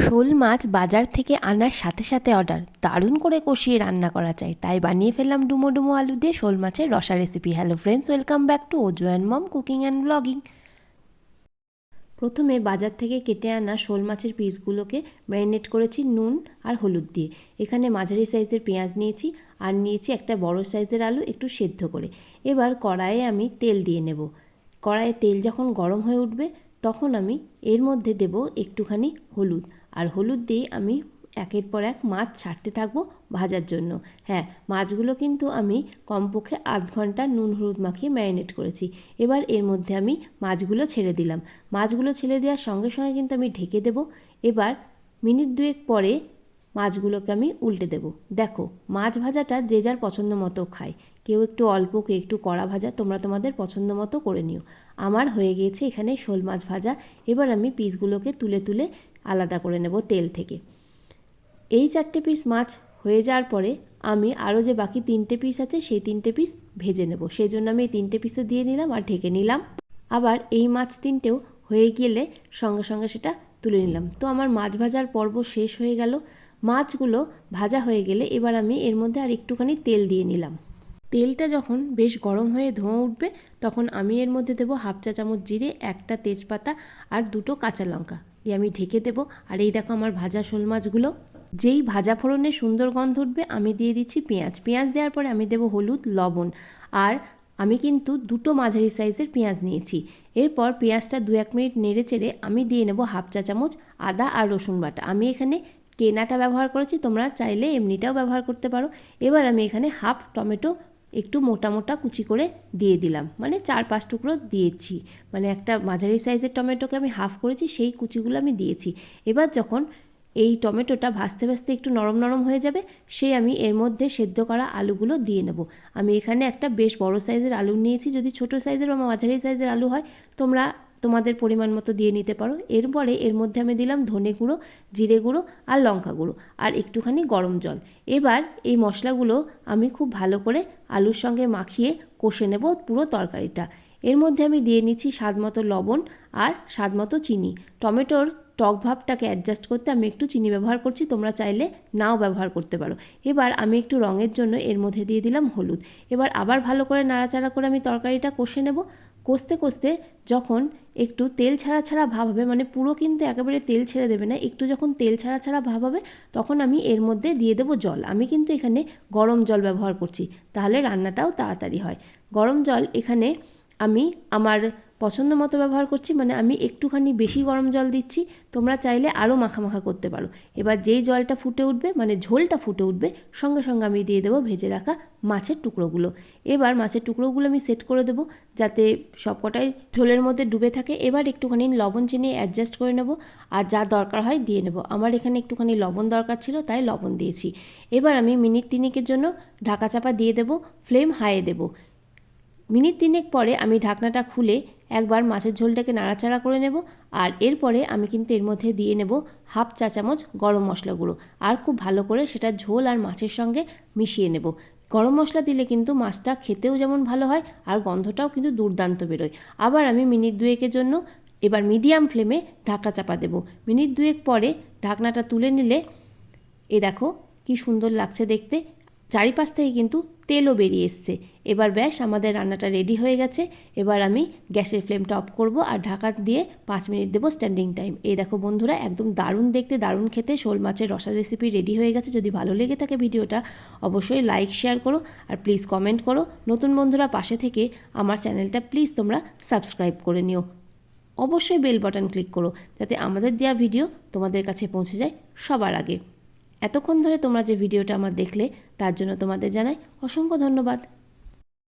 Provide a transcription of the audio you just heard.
শোল মাছ বাজার থেকে আনার সাথে সাথে অর্ডার দারুণ করে কষিয়ে রান্না করা চাই তাই বানিয়ে ফেললাম ডুমো ডুমো আলু দিয়ে শোল মাছের রসা recipe hello friends welcome back to Ojo and mom cooking and blogging প্রথমে বাজার থেকে কেটে আনা শোল মাছের পিসগুলোকে ম্যারিনেট করেছি নুন আর হলুদ দিয়ে। এখানে মাঝারি সাইজের পেঁয়াজ নিয়েছি আর নিয়েছি একটা বড় সাইজের আলু একটু সেদ্ধ করে। এবার কড়াইয়ে আমি তেল দিয়ে নেব। কড়াইয়ে তেল যখন গরম হয়ে উঠবে তখন আমি এর মধ্যে দেব একটুখানি হলুদ। আর হলুদ দিয়ে আমি একের পর এক মাছ ছাড়তে থাকব ভাজার জন্য। হ্যাঁ মাছগুলো কিন্তু আমি কমপক্ষে আধ ঘণ্টা নুন হলুদ মাখিয়ে ম্যারিনেট করেছি। এবার এর মধ্যে আমি মাছগুলো ছেড়ে দিলাম। মাছগুলো ছেড়ে দেওয়ার সঙ্গে সঙ্গে কিন্তু আমি ঢেকে দেব। এবার মিনিট দুয়েক পরে মাছগুলোকে আমি উল্টে দেব। দেখো, মাছ ভাজাটা যে যার পছন্দ মতো খায়। কেউ একটু অল্প, কেউ একটু কড়া ভাজা তোমরা তোমাদের পছন্দ মতো করে নিও। আমার হয়ে গিয়েছে এখানে শোল মাছ ভাজা। এবার আমি পিসগুলোকে তুলে তুলে আলাদা করে নেব তেল থেকে। এই চারটে পিস মাছ হয়ে যাওয়ার পরে আমি আরও যে বাকি তিনটে পিস আছে, সেই তিনটে পিস ভেজে নেব। সেই জন্য আমি এই তিনটে পিসও দিয়ে নিলাম আর ঢেকে নিলাম। আবার এই মাছ তিনটেও হয়ে গেলে সঙ্গে সঙ্গে সেটা তুলে নিলাম। তো আমার মাছ ভাজার পর্ব শেষ হয়ে গেল। মাছগুলো ভাজা হয়ে গেলে এবার আমি এর মধ্যে আর একটুখানি তেল দিয়ে নিলাম। তেলটা যখন বেশ গরম হয়ে ধোঁয়া উঠবে, তখন আমি এর মধ্যে দেবো হাফ চা চামচ জিরে, একটা তেজপাতা আর দুটো কাঁচা লঙ্কা। দিয়ে আমি ঢেকে দেবো। আর এই দেখো আমার ভাজা শোল মাছগুলো। যেই ভাজা ফোড়নে সুন্দর গন্ধ উঠবে, আমি দিয়ে দিচ্ছি পেঁয়াজ। পেঁয়াজ দেওয়ার পরে আমি দেবো হলুদ, লবণ। আর আমি কিন্তু দুটো মাঝারি সাইজের পেঁয়াজ নিয়েছি। এরপর পেঁয়াজটা দু এক মিনিট নেড়ে চেড়ে আমি দিয়ে নেব হাফ চা চামচ আদা আর রসুন বাটা। আমি এখানে কেনাটা ব্যবহার করেছি, তোমরা চাইলে এমনিটাও ব্যবহার করতে পারো। এবার আমি এখানে হাফ টমেটো একটু মোটা মোটা কুচি করে দিয়ে দিলাম। মানে চার পাঁচ টুকরো দিয়েছি। মানে একটা মাঝারি সাইজের টমেটোকে আমি হাফ করেছি, সেই কুচিগুলো আমি দিয়েছি। এবার যখন এই টমেটোটা ভাজতে ভাজতে একটু নরম নরম হয়ে যাবে সেই আমি এর মধ্যে সেদ্ধ করা আলুগুলো দিয়ে নেব। আমি এখানে একটা বেশ বড় সাইজের আলু নিয়েছি। যদি ছোট সাইজের বা মাঝারি সাইজের আলু হয়, তোমরা তোমাদের পরিমাণ মতো দিয়ে নিতে পারো। এরপরে এর মধ্যে আমি দিলাম ধনে গুঁড়ো, জিরে গুঁড়ো আর লঙ্কা গুঁড়ো আর একটুখানি গরম জল। এবার এই মশলাগুলো আমি খুব ভালো করে আলুর সঙ্গে মাখিয়ে কষে নেব পুরো তরকারিটা। এর মধ্যে আমি দিয়ে নিচ্ছি স্বাদ মতো লবণ আর স্বাদ মতো চিনি। টমেটোর টক ভাবটাকে অ্যাডজাস্ট করতে আমি একটু চিনি ব্যবহার করছি, তোমরা চাইলে নাও ব্যবহার করতে পারো। এবার আমি একটু রঙের জন্য এর মধ্যে দিয়ে দিলাম হলুদ। এবার আবার ভালো করে নাড়াচাড়া করে আমি তরকারিটা কষে নেব। কষতে কষতে যখন একটু তেল ছাড়া ছাড়া ভাব হবে মানে পুরো কিন্তু একেবারে তেল ছেড়ে দেবে না, একটু যখন তেল ছাড়া ছাড়া ভাব হবে, তখন আমি এর মধ্যে দিয়ে দেবো জল। আমি কিন্তু এখানে গরম জল ব্যবহার করছি, তাহলে রান্নাটাও তাড়াতাড়ি হয়। গরম জল এখানে আমি আমার পছন্দ মতো ব্যবহার করছি মানে আমি একটুখানি বেশি গরম জল দিচ্ছি, তোমরা চাইলে আরও মাখা মাখা করতে পারো। এবার যেই জলটা ফুটে উঠবে মানে ঝোলটা ফুটে উঠবে, সঙ্গে সঙ্গে আমি দিয়ে দেবো ভেজে রাখা মাছের টুকরোগুলো। এবার মাছের টুকরোগুলো আমি সেট করে দেবো, যাতে সবকটাই ঝোলের মধ্যে ডুবে থাকে। এবার একটুখানি লবণ চিনি অ্যাডজাস্ট করে নেব, আর যা দরকার হয় দিয়ে নেব। আমার এখানে একটুখানি লবণ দরকার ছিল, তাই লবণ দিয়েছি। এবার আমি মিনিট তিনেকের জন্য ঢাকা চাপা দিয়ে দেবো ফ্লেম হাইয়ে দেবো। মিনিট তিনেক পরে আমি ঢাকনাটা খুলে একবার মাছের ঝোলটাকে নাড়াচাড়া করে নেব আর এরপরে আমি কিন্তু এর মধ্যে দিয়ে নেব হাফ চা চামচ গরম মশলা গুঁড়ো। আর খুব ভালো করে সেটা ঝোল আর মাছের সঙ্গে মিশিয়ে নেব। গরম মশলা দিলে কিন্তু মাছটা খেতেও যেমন ভালো হয় আর গন্ধটাও কিন্তু দুর্দান্ত বেরোয়। আবার আমি মিনিট দুয়েকের জন্য এবার মিডিয়াম ফ্লেমে ঢাকা চাপা দেব। মিনিট দুয়েক পরে ঢাকনাটা তুলে নিলে, এ দেখো কি সুন্দর লাগছে দেখতে। চারিপাশ থেকে কিন্তু তেলও বেরিয়ে এসছে। এবার ব্যাস, আমাদের রান্নাটা রেডি হয়ে গেছে। এবার আমি গ্যাসের ফ্লেমটা অফ করব আর ঢাকা দিয়ে পাঁচ মিনিট দেবো স্ট্যান্ডিং টাইম এই দেখো বন্ধুরা, একদম দারুণ দেখতে, দারুণ খেতে শোল মাছের রসা রেসিপি রেডি হয়ে গেছে। যদি ভালো লেগে থাকে ভিডিওটা, অবশ্যই লাইক শেয়ার করো আর প্লিজ কমেন্ট করো। নতুন বন্ধুরা পাশে থেকে আমার চ্যানেলটা প্লিজ তোমরা সাবস্ক্রাইব করে নিও। অবশ্যই বেল বাটন ক্লিক করো, যাতে আমাদের দেওয়া ভিডিও তোমাদের কাছে পৌঁছে যায় সবার আগে। এতক্ষণ ধরে তোমরা যে ভিডিওটা আমার দেখলে তার জন্য তোমাদের জানাই অসংখ্য ধন্যবাদ।